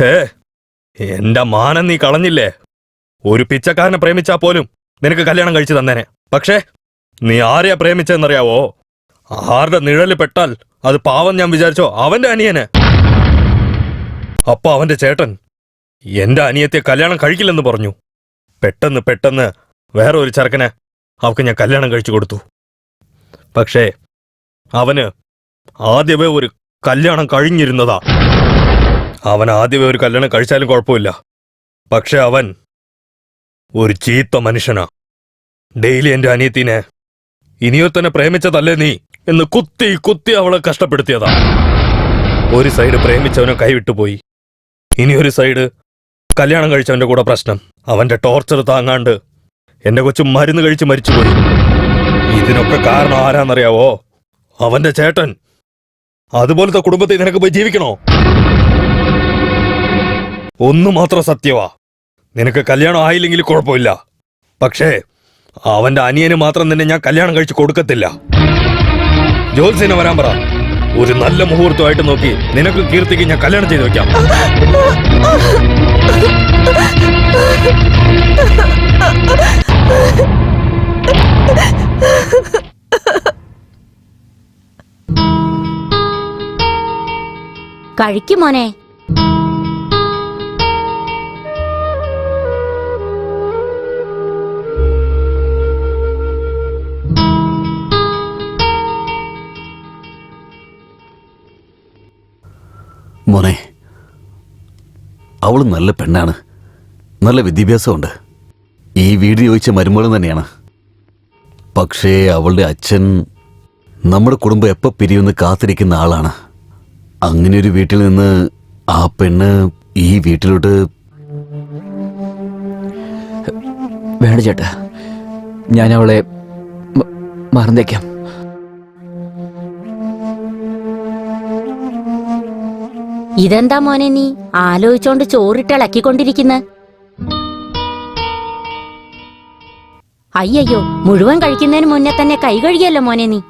ഹേ എന്റെ മാനം നീ കളഞ്ഞില്ലേ? ഒരു പിച്ചക്കാരനെ പ്രേമിച്ചാ പോലും നിനക്ക് കല്യാണം കഴിച്ചു തന്നേനെ. പക്ഷേ നീ ആരെയാ പ്രേമിച്ചെന്നറിയാവോ ആരുടെ നിഴൽ പെട്ടാൽ അത് പാവം ഞാൻ വിചാരിച്ചോ അവന്റെ അനിയനെ. അപ്പൊ അവന്റെ ചേട്ടൻ എന്റെ അനിയത്തെ കല്യാണം കഴിക്കില്ലെന്ന് പറഞ്ഞു. പെട്ടെന്ന് പെട്ടെന്ന് വേറെ ഒരു ചെറുക്കനെ അവക്ക് ഞാൻ കല്യാണം കഴിച്ചു കൊടുത്തു. പക്ഷേ അവന് ആദ്യമേ ഒരു കല്യാണം കഴിഞ്ഞിരുന്നതാ. അവൻ ആദ്യമേ ഒരു കല്യാണം കഴിച്ചാലും കുഴപ്പമില്ല. പക്ഷെ അവൻ ഒരു ചീത്ത മനുഷ്യനാ. ഡെയിലി എന്റെ അനിയത്തിനെ ഇനിയോ തന്നെ പ്രേമിച്ചതല്ലേ നീ? എന്ന് കുത്തി കുത്തി അവളെ കഷ്ടപ്പെടുത്തിയതാ. ഒരു സൈഡ് പ്രേമിച്ചവനെ കൈവിട്ടുപോയി പോയി. ഇനിയൊരു സൈഡ് കല്യാണം കഴിച്ചവന്റെ കൂടെ പ്രശ്നം. അവന്റെ ടോർച്ചർ താങ്ങാണ്ട് എന്റെ കൊച്ചു മരുന്ന് കഴിച്ച് മരിച്ചുപോയി. ഇതിനൊക്കെ കാരണം ആരാന്നറിയാവോ? അവന്റെ ചേട്ടൻ. അതുപോലത്തെ കുടുംബത്തിൽ നിനക്ക് പോയി ജീവിക്കണോ? ഒന്നു മാത്രം സത്യവാ. നിനക്ക് കല്യാണം ആയില്ലെങ്കിൽ കുഴപ്പമില്ല. പക്ഷേ അവന്റെ അനിയന് മാത്രം നിന്നെ ഞാൻ കല്യാണം കഴിച്ച് കൊടുക്കത്തില്ല. ജോത്സ്യനെ വരാൻ പറ. ഒരു നല്ല മുഹൂർത്തമായിട്ട് നോക്കി നിനക്ക് കീർത്തിക്ക് ഞാൻ കല്യാണം ചെയ്തു വെക്കാം. കഴിക്കും മോനെ. അവൾ നല്ല പെണ്ണാണ്. നല്ല വിദ്യാഭ്യാസമുണ്ട്. ഈ വീട് ചോദിച്ച മരുമകളും തന്നെയാണ്. പക്ഷേ അവളുടെ അച്ഛൻ നമ്മുടെ കുടുംബം എപ്പോൾ പിരിയുമെന്ന് കാത്തിരിക്കുന്ന ആളാണ്. അങ്ങനെ ഒരു വീട്ടിൽ നിന്ന് ആ പെണ്ണ് ഈ വീട്ടിലോട്ട് വേണ്ട ചേട്ടാ ഞാൻ അവളെ മറന്നേക്കാം. ഇതെന്താ മോനെ നീ ആലോചിച്ചോണ്ട് ചോറിട്ടിളക്കിക്കൊണ്ടിരിക്കുന്ന? അയ്യയ്യോ മുഴുവൻ കഴിക്കുന്നതിന് മുന്നേ തന്നെ കൈ കഴുകിയല്ലോ മോനെ നീ.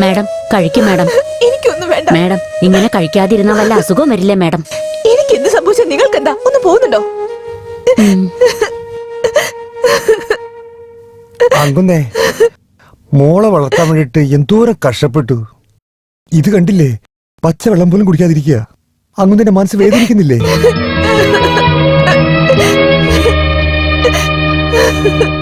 മാഡം കഴിക്കും മാഡം. മാഡം ഇങ്ങനെ കഴിക്കാതിരുന്ന വല്ല അസുഖം വരില്ലേ മേഡം? എനിക്ക് എന്ത് സംഭവിച്ച? നിങ്ങൾക്ക് എന്താ ഒന്ന് പോകുന്നുണ്ടോ. അങ്കുന്നേ മോളെ വളർത്താൻ വേണ്ടിട്ട് എന്തോരം കഷ്ടപ്പെട്ടു. ഇത് കണ്ടില്ലേ? പച്ചവെള്ളം പോലും കുടിക്കാതിരിക്കുക. അങ്ങുന്നതിന്റെ മനസ്സ് വേദനിക്കുന്നില്ലേ?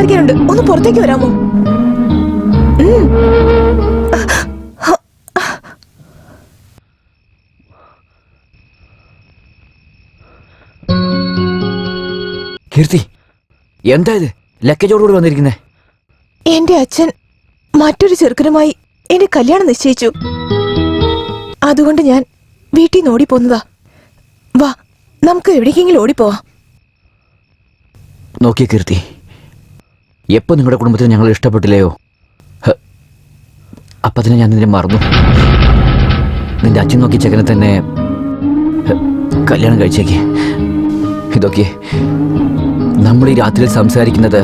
സംസാരിക്കാനുണ്ട്. ഒന്ന് പുറത്തേക്ക് വരാമോ? കീർത്തി എന്താ ഇത്? ലക്കേജോടുകൂടി വന്നിരിക്കുന്നേ. എന്റെ അച്ഛൻ മറ്റൊരു ചെറുക്കനുമായി എന്റെ കല്യാണം നിശ്ചയിച്ചു. അതുകൊണ്ട് ഞാൻ വീട്ടിൽ നിന്ന് ഓടിപ്പോന്നതാ. വാ നമുക്ക് എവിടേക്കെങ്കിലും ഓടിപ്പോവാം. നോക്കിയ കീർത്തി. എപ്പോ നിങ്ങളുടെ കുടുംബത്തിന് ഞങ്ങൾ ഇഷ്ടപ്പെട്ടില്ലയോ? അപ്പം തന്നെ അതിനെ ഞാൻ നിന്നെ മറന്നു. നിന്റെ അച്ഛൻ നോക്കി ചെക്കനെ തന്നെ കല്യാണം കഴിച്ചേക്ക്. ഇതൊക്കെ നമ്മൾ ഈ രാത്രിയിൽ സംസാരിക്കുന്നത്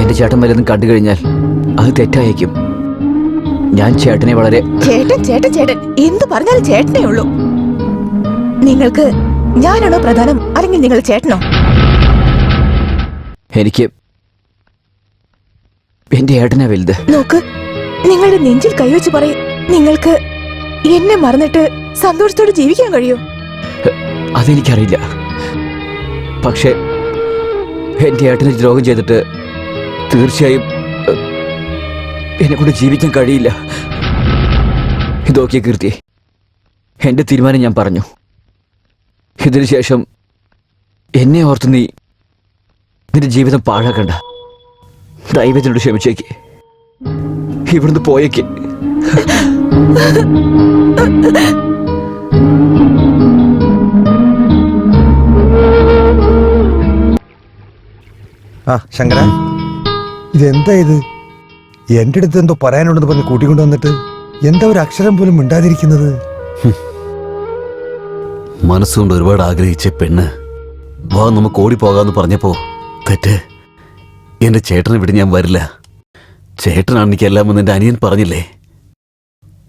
എന്റെ എന്റെ ചേട്ടൻ വല്ലതും കണ്ടു കഴിഞ്ഞാൽ അത് തെറ്റായേക്കും. ഞാൻ ചേട്ടനെ വളരെ ചേട്ടൻ ചേട്ടൻ ചേട്ടൻ. എന്ത് പറഞ്ഞാലും ചേട്ടനേ ഉള്ളൂ. നിങ്ങൾക്ക് ഞാനാണോ പ്രധാനം? അല്ലെങ്കിൽ നിങ്ങൾ ചേട്ടനോ? എനിക്ക് എന്റെ ഏട്ടനാ വലുത്. നോക്ക് നിങ്ങളുടെ നെഞ്ചിൽ കൈവച്ച് പറയും. നിങ്ങൾക്ക് എന്നെ മറന്നിട്ട് സന്തോഷത്തോടെ ജീവിക്കാൻ കഴിയോ. അതെനിക്കറിയില്ല. പക്ഷേ എന്റെ ഏട്ടന് ദ്രോഹം ചെയ്തിട്ട് തീർച്ചയായും എന്നെ കൊണ്ട് ജീവിക്കാൻ കഴിയില്ല. ഇതൊക്കെ കീർത്തി. എന്റെ തീരുമാനം ഞാൻ പറഞ്ഞു. ഇതിനുശേഷം എന്നെ ഓർത്ത് നീ നിന്റെ ജീവിതം പാഴാക്കണ്ട. ദൈവത്തിനോട് ക്ഷമിച്ചേക്ക്. ഇവിടുന്ന് പോയേക്ക്. ആ ശങ്കര. ഇതെന്താ ഇത്? എന്റെ അടുത്ത് എന്തോ പറയാനുണ്ടെന്ന് പറഞ്ഞ് കൂട്ടിക്കൊണ്ടു വന്നിട്ട് എന്താ ഒരു അക്ഷരം പോലും മിണ്ടാതിരിക്കുന്നത്? മനസ്സുകൊണ്ട് ഒരുപാട് ആഗ്രഹിച്ച പെണ്ണ് വാ നമുക്ക് ഓടിപ്പോകാന്ന് പറഞ്ഞപ്പോ തെറ്റ്. എന്റെ ചേട്ടനെ വിട്ട് ഞാൻ വരില്ല. ചേട്ടനാണ് എനിക്കെല്ലാം എന്ന് എന്റെ അനിയൻ പറഞ്ഞില്ലേ?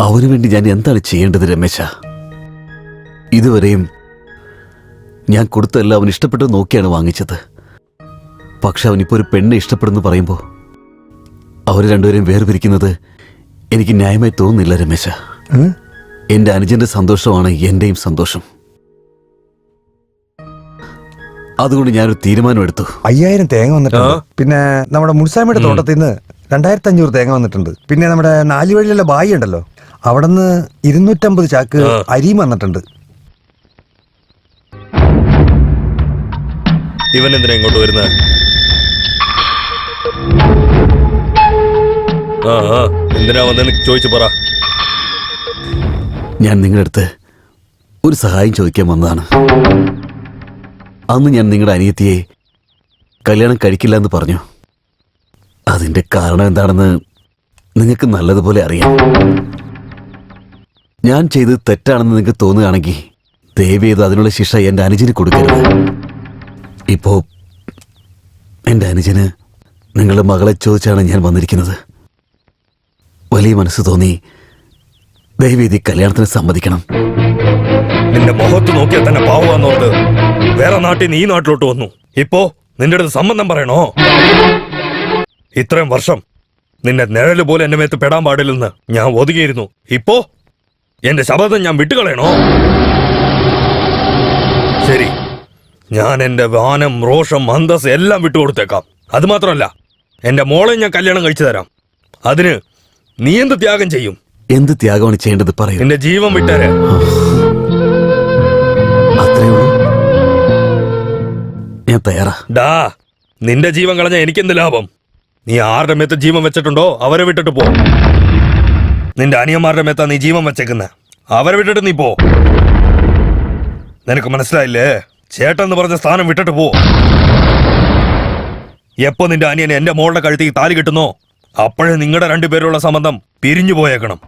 അവനു വേണ്ടി ഞാൻ എന്താണ് ചെയ്യേണ്ടത് രമേശ? ഇതുവരെയും ഞാൻ കൊടുത്തല്ല അവൻ ഇഷ്ടപ്പെട്ട് നോക്കിയാണ് വാങ്ങിച്ചത്. പക്ഷെ അവനിപ്പോ ഒരു പെണ്ണെ ഇഷ്ടപ്പെടുന്നു പറയുമ്പോൾ അവർ രണ്ടുപേരും വേർപിരിക്കുന്നത് എനിക്ക് ന്യായമായി തോന്നുന്നില്ല രമേശ. എന്റെ അനുജന്റെ അനുജന്റെ സന്തോഷമാണ് എന്റെയും സന്തോഷം. അതുകൊണ്ട് ഞാനൊരു തീരുമാനമെടുത്തു അയ്യായിരം തേങ്ങ വന്നിട്ടുണ്ട്. പിന്നെ നമ്മുടെ മുൻസാമിയുടെ ഉം. തോട്ടത്തിൽ നിന്ന് രണ്ടായിരത്തി അഞ്ഞൂറ് തേങ്ങ വന്നിട്ടുണ്ട്. പിന്നെ നമ്മുടെ നാലുവഴിയിലുള്ള ബായി ഉണ്ടല്ലോ അവിടെ നിന്ന് ഇരുന്നൂറ്റമ്പത് ചാക്ക്. അരിയും വന്നിട്ടുണ്ട്. ഇവൻ എന്തിനാ ഇങ്ങോട്ട് വരുന്നത് ആ ആ എന്തിനാ വന്നെന്ന് ചോദിച്ചു പറ. ഞാൻ നിങ്ങളുടെ അടുത്ത് ഒരു സഹായം ചോദിക്കാൻ വന്നതാണ്. അന്ന് ഞാൻ നിങ്ങളുടെ അനിയത്തിയെ കല്യാണം കഴിക്കില്ല എന്ന് പറഞ്ഞു. അതിന്റെ കാരണം എന്താണെന്ന് നിങ്ങൾക്ക് നല്ലതുപോലെ അറിയാം. ഞാൻ ചെയ്ത് തെറ്റാണെന്ന് നിങ്ങൾക്ക് തോന്നുകയാണെങ്കിൽ ദയവ് ചെയ്ത് അതിനുള്ള ശിക്ഷ എന്റെ അനുജന് കൊടുക്കരുത്. ഇപ്പോൾ എന്റെ അനുജന് നിങ്ങളുടെ മകളെ ചോദിച്ചാണ് ഞാൻ വന്നിരിക്കുന്നത്. വലിയ മനസ്സ് തോന്നി ദയവേദി കല്യാണത്തിന് സമ്മതിക്കണം. നിന്റെ മുഖത്ത് നോക്കിയാൽ തന്നെ പാവാന്നോർത്ത് വേറെ നാട്ടിൽ നിന്ന് ഈ നാട്ടിലോട്ട് വന്നു. ഇപ്പോ നിന്റെ അടുത്ത് സംബന്ധം പറയണോ? ഇത്രയും വർഷം നിന്നെ നിഴൽ പോലെ എന്റെ മേത്ത് പെടാൻ പാടില്ലെന്ന് ഞാൻ ഒതുങ്ങിയിരുന്നു. ഇപ്പോ എന്റെ ശബ്ദം ഞാൻ വിട്ടുകളയണോ? ശരി ഞാൻ എന്റെ വാനം റോഷം അന്തസ് എല്ലാം വിട്ടുകൊടുത്തേക്കാം. അത് മാത്രമല്ല എന്റെ മോളെ ഞാൻ കല്യാണം കഴിച്ചു തരാം. അതിന് നീ എന്ത് ത്യാഗം ചെയ്യും? എന്ത് ത്യാഗമാണ് ചെയ്യേണ്ടത് പറയും. എന്റെ ജീവൻ വിട്ടേരെ. ഞാൻ തയ്യാറാ. ഡാ നിന്റെ ജീവൻ കളഞ്ഞ എനിക്കെന്ത് ലാഭം? നീ ആരുടെ മേത്ത് ജീവൻ വെച്ചിട്ടുണ്ടോ? അവരെ വിട്ടിട്ട് പോ. നിന്റെ അനിയന്മാരുടെ മേത്താ നീ ജീവൻ വെച്ചേക്കുന്ന. അവരെ വിട്ടിട്ട് നീ പോ. നിനക്ക് മനസ്സിലായില്ലേ? ചേട്ടൻ എന്ന് പറഞ്ഞ സ്ഥാനം വിട്ടിട്ട് പോ. എപ്പോ നിന്റെ അനിയൻ എന്റെ മോളുടെ കഴുത്തേക്ക് താലി കിട്ടുന്നോ? അപ്പോഴേ നിങ്ങളുടെ രണ്ടുപേരുള്ള സംബന്ധം പിരിഞ്ഞു പോയേക്കണം.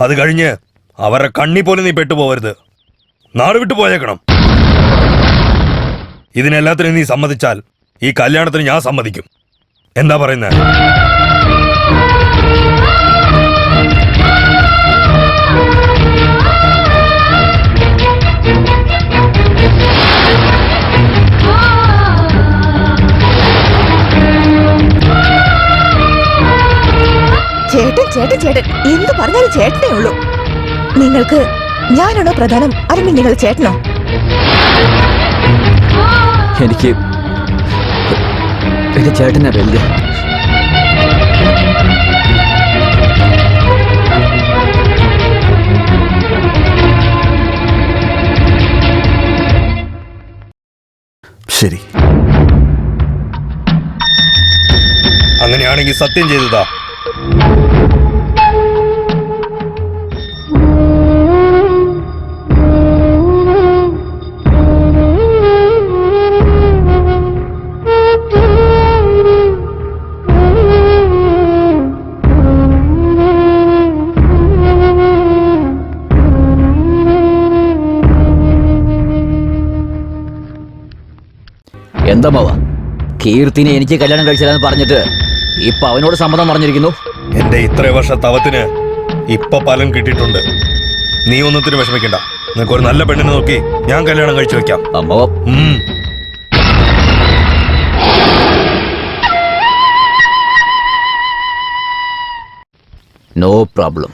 അത് കഴിഞ്ഞ് അവരുടെ കണ്ണി പോലും നീ പെട്ടുപോകരുത് നാട് വിട്ടു പോയേക്കണം. ഇതിനെല്ലാത്തിനും നീ സമ്മതിച്ചാൽ ഈ കല്യാണത്തിന് ഞാൻ സമ്മതിക്കും. എന്താ പറയുന്നത് ചേട്ടൻ ചേട്ടൻ ചേട്ടൻ. എന്ത് പറഞ്ഞാലും ചേട്ടനേ ഉള്ളൂ. നിങ്ങൾക്ക് ഞാനാണോ പ്രധാനം? അല്ലെങ്കിൽ നിങ്ങൾ ചേട്ടനോ? എനിക്ക് എന്റെ ചേട്ടനാ വലിയ ശരി. അങ്ങനെയാണെങ്കിൽ സത്യം ചെയ്തതാ. എന്താ മാവ കീർത്തിനെ എനിക്ക് കല്യാണം കഴിച്ചില്ലെന്ന് പറഞ്ഞിട്ട് ഇപ്പൊ അവനോട് സമ്മതം പറഞ്ഞിരിക്കുന്നു എന്റെ ഇത്ര വർഷ തവത്തിന് ഇപ്പൊ പലം കിട്ടിയിട്ടുണ്ട്. നീ ഒന്നത്തിന് വിഷമിക്കണ്ട. നിനക്ക് ഒരു നല്ല പെണ്ണിനെ നോക്കി ഞാൻ കല്യാണം കഴിച്ചു വെക്കാം. അമ്മവ നോ പ്രോബ്ലം